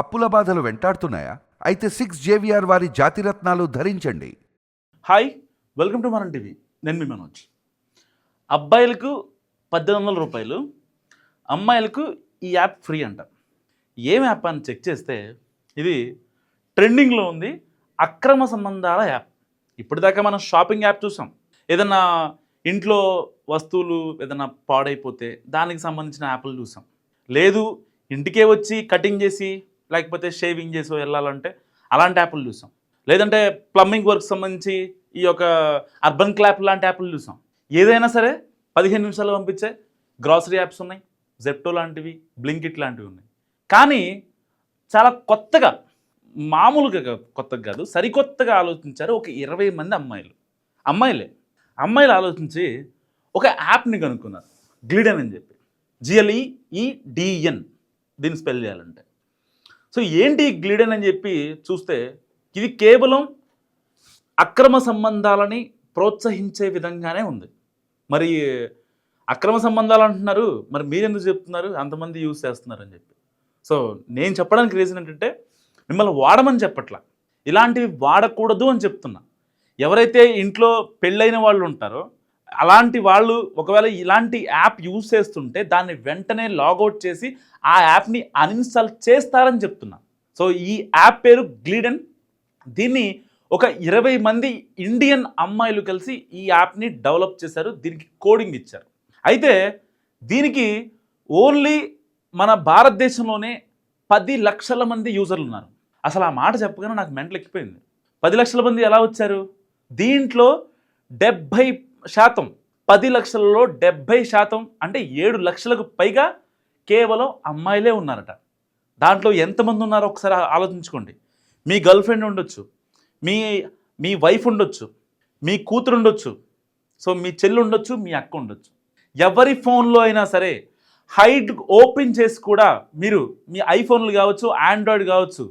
అప్పుల బాధలు వెంటాడుతున్నాయా? అయితే సిక్స్ జేవిఆర్ వారి జాతిరత్నాలు ధరించండి. Hi welcome to Manam TV. నేను మీ మనోజ్. అబ్బాయిలకు పద్దెనిమిది వందల రూపాయలు అమ్మాయిలకు ఈ యాప్ ఫ్రీ అంట. ఏం యాప్ అని చెక్ చేస్తే ఇది ట్రెండింగ్లో ఉంది అక్రమ సంబంధాల యాప్. ఇప్పటిదాకా మనం షాపింగ్ యాప్ చూసాం. ఏదన్నా ఇంట్లో వస్తువులు ఏదన్నా పాడైపోతే దానికి సంబంధించిన యాప్లు చూసాం. లేదు ఇంటికే వచ్చి కటింగ్ చేసి లేకపోతే షేవింగ్ చేసి వెళ్ళాలంటే అలాంటి యాప్లు చూసాం. లేదంటే ప్లంబింగ్ వర్క్ సంబంధించి ఈ యొక్క అర్బన్ క్లాప్ లాంటి యాప్లు చూసాం. ఏదైనా సరే పదిహేను నిమిషాలు పంపించే గ్రాసరీ యాప్స్ ఉన్నాయి. జెప్టో లాంటివి బ్లింకిట్ లాంటివి ఉన్నాయి. కానీ చాలా కొత్తగా మామూలుగా కొత్తగా కాదు సరికొత్తగా ఆలోచించారు ఒక ఇరవై మంది అమ్మాయిలు. అమ్మాయిలే. అమ్మాయిలు ఆలోచించి ఒక యాప్ని కనుక్కున్నారు. గ్లిడన్ అని చెప్పి. జిఎల్ఈఈడిఎన్ దీన్ని స్పెల్ చేయాలంటే. సో ఏంటి గ్లీడెన్ అని చెప్పి చూస్తే ఇది కేవలం అక్రమ సంబంధాలని ప్రోత్సహించే విధంగానే ఉంది. మరి అక్రమ సంబంధాలు అంటున్నారు మరి మీరెందుకు చెప్తున్నారు? అంతమంది యూజ్ చేస్తున్నారు అని చెప్పి. సో నేను చెప్పడానికి రీజన్ ఏంటంటే మిమ్మల్ని వాడమని చెప్పట్లా. ఇలాంటివి వాడకూడదు అని చెప్తున్నా. ఎవరైతే ఇంట్లో పెళ్ళైన వాళ్ళు ఉంటారో అలాంటి వాళ్ళు ఒకవేళ ఇలాంటి యాప్ యూజ్ చేస్తుంటే దాన్ని వెంటనే లాగౌట్ చేసి ఆ యాప్ని అన్ఇన్స్టాల్ చేస్తారని చెప్తున్నా. సో ఈ యాప్ పేరు గ్లీడన్. దీన్ని ఒక ఇరవై మంది ఇండియన్ అమ్మాయిలు కలిసి ఈ యాప్ని డెవలప్ చేశారు దీనికి కోడింగ్ ఇచ్చారు. అయితే దీనికి ఓన్లీ మన భారతదేశంలోనే పది లక్షల మంది యూజర్లు ఉన్నారు. అసలు ఆ మాట చెప్పగానే నాకు మెంటలు ఎక్కిపోయింది పది లక్షల మంది ఎలా వచ్చారు? దీంట్లో డెబ్భై శాతం పది లక్షలలో డెబ్భై శాతం అంటే ఏడు లక్షలకు పైగా కేవలం అమ్మాయిలే ఉన్నారట. దాంట్లో ఎంతమంది ఉన్నారో ఒకసారి ఆలోచించుకోండి. మీ గర్ల్ ఫ్రెండ్ ఉండొచ్చు మీ మీ వైఫ్ ఉండొచ్చు మీ కూతురు ఉండొచ్చు సో మీ చెల్లి ఉండొచ్చు మీ అక్క ఉండొచ్చు. ఎవరి ఫోన్లో అయినా సరే హైడ్ ఓపెన్ చేసి కూడా మీరు మీ ఐఫోన్లు కావచ్చు ఆండ్రాయిడ్ కావచ్చు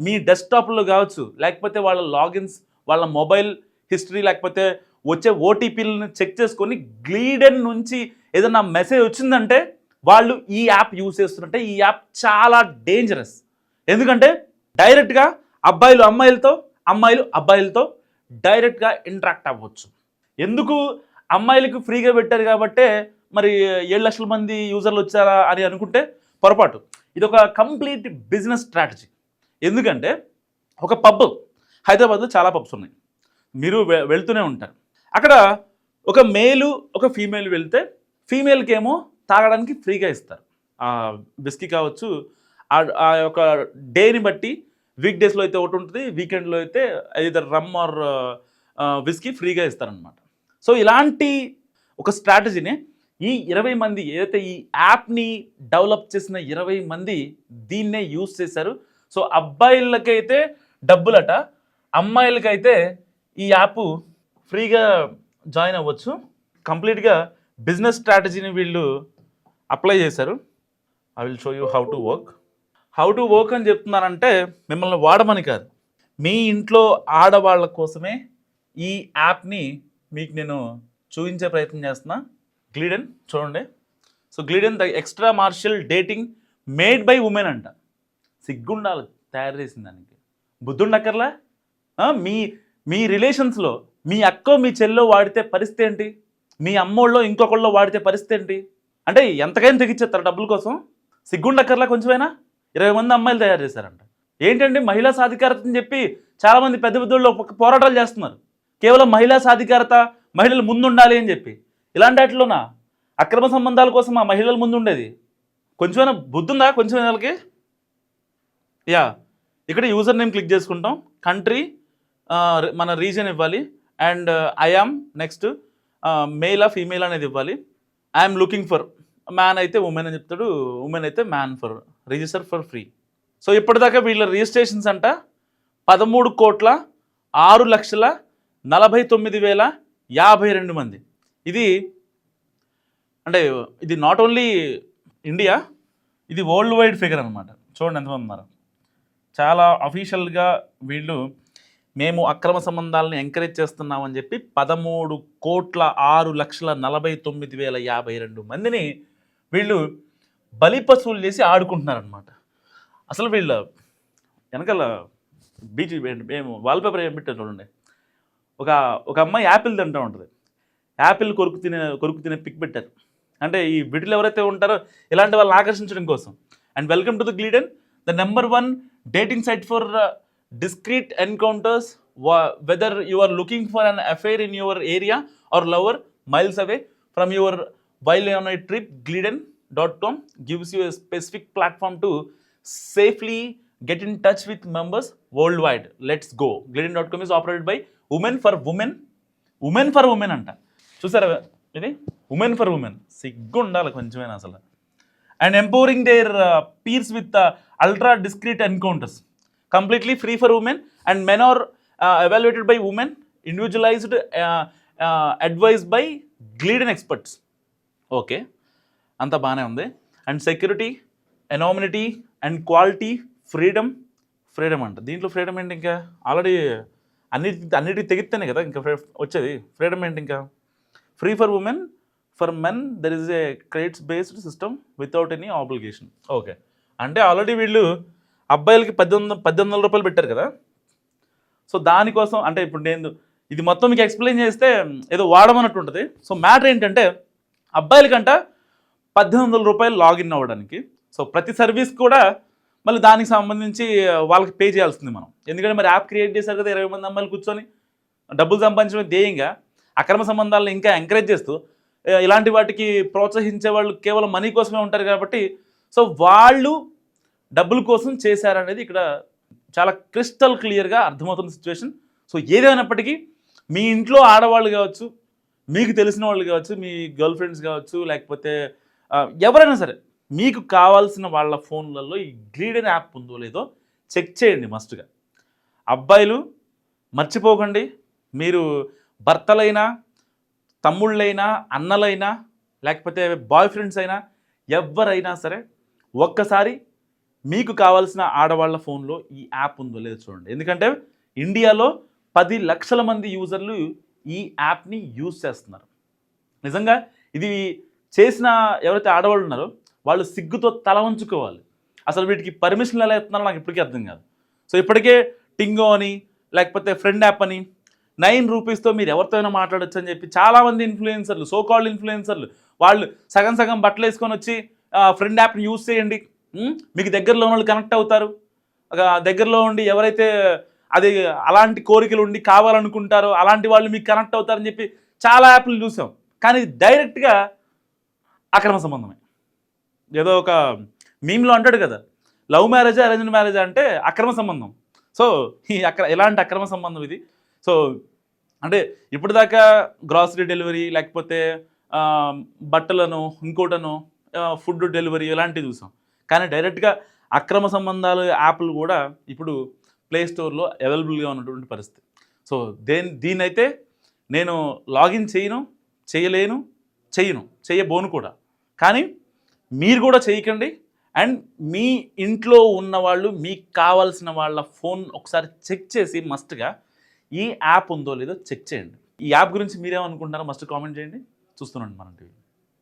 మీ డెస్క్టాప్లో కావచ్చు లేకపోతే వాళ్ళ లాగిన్స్ వాళ్ళ మొబైల్ హిస్టరీ లేకపోతే వచ్చే ఓటీపీలను చెక్ చేసుకొని గ్లీడెన్ నుంచి ఏదైనా మెసేజ్ వచ్చిందంటే వాళ్ళు ఈ యాప్ యూజ్ చేస్తున్నట్టే ఈ యాప్ చాలా డేంజరస్. ఎందుకంటే డైరెక్ట్గా అబ్బాయిలు అమ్మాయిలతో అమ్మాయిలు అబ్బాయిలతో డైరెక్ట్గా ఇంటరాక్ట్ అవ్వచ్చు. ఎందుకు అమ్మాయిలకు ఫ్రీగా పెట్టారు కాబట్టే మరి ఏడు లక్షల మంది యూజర్లు వచ్చారా అని అనుకుంటే పొరపాటు. ఇది ఒక కంప్లీట్ బిజినెస్ స్ట్రాటజీ. ఎందుకంటే ఒక పబ్ హైదరాబాద్లో చాలా పబ్స్ ఉన్నాయి. మీరు వె- వెళ్తూనే ఉంటారు. అక్కడ ఒక మేలు ఒక ఫీమేల్ వెళ్తే ఫీమేల్కి ఏమో తాగడానికి ఫ్రీగా ఇస్తారు. బిస్కీ కావచ్చు ఆ- ఆ యొక్క డేని బట్టి వీక్ డేస్లో అయితే ఒకటి ఉంటుంది వీకెండ్లో అయితే ఇదర్ రమ్ ఆర్ విస్కీ ఫ్రీగా ఇస్తారనమాట సో ఇలాంటి ఒక స్ట్రాటజీని ఈ ఇరవై మంది ఏదైతే ఈ యాప్ని డెవలప్ చేసిన ఇరవై మంది దీన్నే యూజ్ చేశారు. సో అబ్బాయిలకైతే డబ్బులట అమ్మాయిలకైతే ఈ యాప్ ఫ్రీగా జాయిన్ అవ్వచ్చు. కంప్లీట్గా బిజినెస్ స్ట్రాటజీని వీళ్ళు అప్లై చేశారు. I will show you how to work. How to work అని చెప్తున్నానంటే మిమ్మల్ని వాడమని కాదు. మీ ఇంట్లో ఆడవాళ్ళ కోసమే ఈ యాప్ని మీకు నేను చూపించే ప్రయత్నం చేస్తున్నా. గ్లీడెన్ చూడండి. So Gleeden the extra marital dating made by women అంట. సిగ్గుండాలి తయారు చేసిన దానికి బుద్ధుండక్కర్లా మీ మీ రిలేషన్స్లో మీ అక్కో మీ చెల్లో వాడితే పరిస్థితి ఏంటి? మీ అమ్మోళ్ళో ఇంకొకళ్ళో వాడితే పరిస్థితి ఏంటి? అంటే ఎంతకైనా తెగించేస్తారు డబ్బుల కోసం. సిగ్గుండక్కర్లా కొంచెమైనా? ఇరవై మంది అమ్మాయిలు తయారు చేశారంట. ఏంటండి మహిళా సాధికారత అని చెప్పి చాలామంది పెద్ద పెద్దోళ్ళు పోరాటాలు చేస్తున్నారు. కేవలం మహిళా సాధికారత మహిళలు ముందుండాలి అని చెప్పి. ఇలాంటి వాటిలోనా? అక్రమ సంబంధాల కోసం ఆ మహిళలు ముందు ఉండేది కొంచెమైనా బుద్ధుందా? కొంచెం వాళ్ళకి? యా. ఇక్కడ యూజర్ నేమ్ క్లిక్ చేసుకుంటాం. కంట్రీ మన రీజన్ ఇవ్వాలి. అండ్ ఐఆమ్ నెక్స్ట్ మేలా ఫీమేల్ అనేది ఇవ్వాలి. ఐఎమ్ లుకింగ్ ఫర్ మ్యాన్ అయితే ఉమెన్ అని చెప్తాడు. ఉమెన్ అయితే man for register for free so ఇప్పటిదాకా వీళ్ళ రిజిస్ట్రేషన్స్ అంట పదమూడు కోట్ల ఆరు లక్షల నలభై తొమ్మిది వేల యాభై రెండు మంది. ఇది అంటే ఇది నాట్ ఓన్లీ ఇండియా ఇది వరల్డ్ వైడ్ ఫిగర్ అనమాట చూడండి ఎంతమంది ఉన్నారు. చాలా అఫీషియల్గా వీళ్ళు మేము అక్రమ సంబంధాలను ఎంకరేజ్ చేస్తున్నామని చెప్పి పదమూడు కోట్ల ఆరు లక్షల నలభై తొమ్మిది వేల యాభై రెండు మందిని వీళ్ళు బలిపశువులు చేసి ఆడుకుంటున్నారనమాట అసలు వీళ్ళ వెనకాల బీచ్ మేము వాల్పేపర్ ఏం పెట్టారు చూడండి. ఒక ఒక అమ్మాయి యాపిల్ తింటూ ఉంటుంది. యాపిల్ కొరుకు తినే కొరుకు తినే పిక్ పెట్టారు. అంటే ఈ బిడ్డలు ఎవరైతే ఉంటారో ఇలాంటి వాళ్ళని ఆకర్షించడం కోసం. And welcome to the Gleeden the number one dating site for discreet encounters whether you are looking for an affair in your area or lover miles away from your while on a trip Gleeden dot com gives you a specific platform to safely get in touch with members worldwide. Let's go. glidden.com is operated by women for women. Women for women అంట. చూసారా? ఇది? Women for women సిగ్గు ఉండాలి కొంచెమైనా అసలు. And empowering their peers with ultra discreet encounters completely free for women and men are evaluated by women individualised advice by Gleeden experts okay అంత బాగానే ఉంది. And security anonymity and quality freedom freedom అంట. దీంట్లో freedom ఏంటి ఇంకా? Already అన్నిటి అన్నిటి తెగితేనే కదా ఇంకా వచ్చేది. ఫ్రీడమ్ ఏంటి ఇంకా? Free for women for men there is a credits based system without any obligation okay అంటే ఆల్రెడీ వీళ్ళు అబ్బాయిలకి పద్దెనిమిది పద్దెనిమిది వందల రూపాయలు పెట్టారు కదా. సో దానికోసం అంటే ఇప్పుడు నేను ఇది మొత్తం మీకు ఎక్స్ప్లెయిన్ చేస్తే ఏదో వాడమన్నట్టు ఉంటుంది. సో మ్యాటర్ ఏంటంటే అబ్బాయిలకంట పద్దెనిమిది వందల రూపాయలు లాగిన్ అవ్వడానికి సో ప్రతి సర్వీస్ కూడా మళ్ళీ దానికి సంబంధించి వాళ్ళకి పే చేయాల్సింది మనం. ఎందుకంటే మరి యాప్ క్రియేట్ చేశారు కదా ఇరవై మంది అమ్మాయిలు కూర్చొని డబ్బులు సంపాదించడం ధ్యేయంగా అక్రమ సంబంధాలను ఇంకా ఎంకరేజ్ చేస్తూ ఇలాంటి వాటికి ప్రోత్సహించే వాళ్ళు కేవలం మనీ కోసమే ఉంటారు కాబట్టి సో వాళ్ళు డబ్బుల కోసం చేశారనేది ఇక్కడ చాలా క్రిస్టల్ క్లియర్గా అర్థమవుతున్న సిచ్యువేషన్. సో ఏదైనప్పటికీ మీ ఇంట్లో ఆడవాళ్ళు కావచ్చు మీకు తెలిసిన వాళ్ళు కావచ్చు మీ గర్ల్ ఫ్రెండ్స్ కావచ్చు లేకపోతే ఎవరైనా సరే మీకు కావాల్సిన వాళ్ళ ఫోన్లలో ఈ గ్లీడెన్ యాప్ ఉందో లేదో చెక్ చేయండి మస్ట్గా. అబ్బాయిలు మర్చిపోకండి. మీరు భర్తలైనా తమ్ముళ్ళైనా అన్నలైనా లేకపోతే బాయ్ ఫ్రెండ్స్ అయినా ఎవరైనా సరే ఒక్కసారి మీకు కావాల్సిన ఆడవాళ్ళ ఫోన్లో ఈ యాప్ ఉందో లేదో చూడండి. ఎందుకంటే ఇండియాలో పది లక్షల మంది యూజర్లు ఈ యాప్ని యూజ్ చేస్తున్నారు. నిజంగా ఇది చేసిన ఎవరైతే ఆడవాళ్ళు ఉన్నారో వాళ్ళు సిగ్గుతో తల వంచుకోవాలి. అసలు వీటికి పర్మిషన్లు ఎలా ఇస్తున్నారో నాకు ఇప్పటికీ అర్థం కాదు. సో ఇప్పటికే టింగో అని లేకపోతే ఫ్రెండ్ యాప్ అని నైన్ రూపీస్తో మీరు ఎవరితో అయినా మాట్లాడొచ్చు అని చెప్పి చాలామంది ఇన్ఫ్లుయెన్సర్లు సో కాల్డ్ ఇన్ఫ్లుయెన్సర్లు వాళ్ళు సగం సగం బట్టలు వేసుకొని వచ్చి ఫ్రెండ్ యాప్ని యూజ్ చేయండి. మీకు దగ్గరలో ఉన్న వాళ్ళు కనెక్ట్ అవుతారు. ఒక దగ్గరలో ఉండి ఎవరైతే అది అలాంటి కోరికలు ఉండి కావాలనుకుంటారో అలాంటి వాళ్ళు మీకు కనెక్ట్ అవుతారని చెప్పి చాలా యాప్లు చూసాం. కానీ డైరెక్ట్గా అక్రమ సంబంధమే. ఏదో ఒక మీమ్లో అంటాడు కదా లవ్ మ్యారేజ్ అరేంజ్డ్ మ్యారేజ్ అంటే అక్రమ సంబంధం. సో ఈ అక్ర ఎలాంటి అక్రమ సంబంధం ఇది. సో అంటే ఇప్పటిదాకా గ్రాసరీ డెలివరీ లేకపోతే బట్టలను ఇంకోటను ఫుడ్ డెలివరీ ఇలాంటివి చూసాం. కానీ డైరెక్ట్గా అక్రమ సంబంధాలు యాప్లు కూడా ఇప్పుడు ప్లే స్టోర్లో అవైలబుల్గా ఉన్నటువంటి పరిస్థితి. సో దేని దీన్నైతే నేను లాగిన్ చేయను చేయలేను చేయను చేయబోను కూడా. కానీ మీరు కూడా చేయకండి. అండ్ మీ ఇంట్లో ఉన్న వాళ్ళు మీకు కావాల్సిన వాళ్ళ ఫోన్ ఒకసారి చెక్ చేసి మస్ట్గా ఈ యాప్ ఉందో లేదో చెక్ చేయండి. ఈ యాప్ గురించి మీరేమనుకుంటున్నారో మస్ట్ కామెంట్ చేయండి. చూస్తున్నాండి మనం టీవీ.